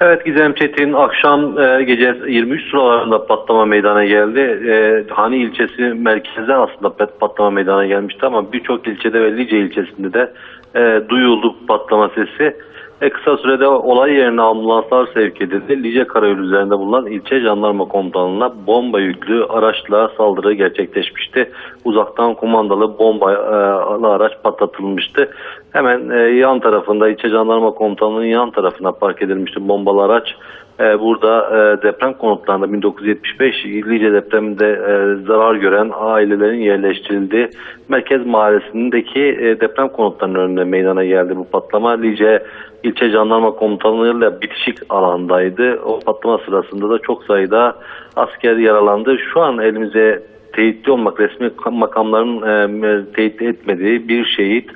Evet Gizem Çetin akşam e, gece 23 sıralarında patlama meydana geldi. E, Hani ilçesi merkezde aslında pat- patlama meydana gelmişti ama birçok ilçede ve Lice ilçesinde de e, duyuldu patlama sesi. E, kısa sürede olay yerine ambulanslar sevk edildi. Lice Karayolu üzerinde bulunan ilçe jandarma komutanlığına bomba yüklü araçla saldırı gerçekleşmişti. Uzaktan kumandalı bombalı araç patlatılmıştı. Hemen e, yan tarafında ilçe jandarma komutanlığının yan tarafına park edilmişti bombalı araç. E, burada e, deprem konutlarında 1975 Lice depreminde e, zarar gören ailelerin yerleştirildiği Merkez Mahallesi'ndeki e, deprem konutlarının önünde meydana geldi bu patlama. Lice ilçe jandarma komutanlığıyla bitişik alandaydı. O patlama sırasında da çok sayıda asker yaralandı. Şu an elimize teyitli olmak resmi makamların e, teyit etmediği bir şehit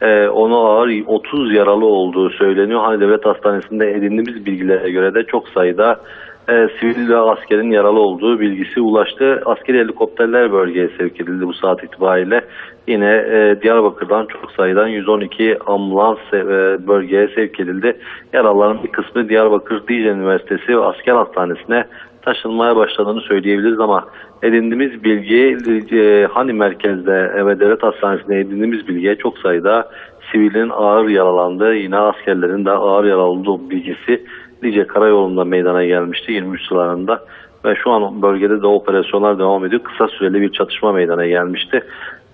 e, onu ağır 30 yaralı olduğu söyleniyor. Hani devlet hastanesinde edindiğimiz bilgilere göre de çok sayıda e, sivil ve askerin yaralı olduğu bilgisi ulaştı. Askeri helikopterler bölgeye sevk edildi bu saat itibariyle. Yine e, Diyarbakır'dan çok sayıdan 112 ambulans e, bölgeye sevk edildi. Yaralıların bir kısmı Diyarbakır Dicle Üniversitesi ve Asker Hastanesi'ne taşınmaya başladığını söyleyebiliriz ama edindiğimiz bilgi e, hani merkezde e, ve devlet hastanesinde edindiğimiz bilgiye çok sayıda sivilin ağır yaralandığı yine askerlerin de ağır yaralı olduğu bilgisi Lice Karayolu'nda meydana gelmişti 23 sıralarında ve şu an bölgede de operasyonlar devam ediyor. Kısa süreli bir çatışma meydana gelmişti.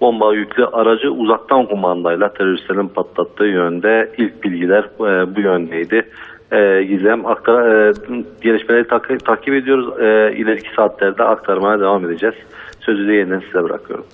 Bomba yüklü aracı uzaktan kumandayla teröristlerin patlattığı yönde ilk bilgiler e, bu yöndeydi. E, Gizem aktar, e, gelişmeleri tak- takip ediyoruz. E, ileriki saatlerde aktarmaya devam edeceğiz. Sözü de yeniden size bırakıyorum.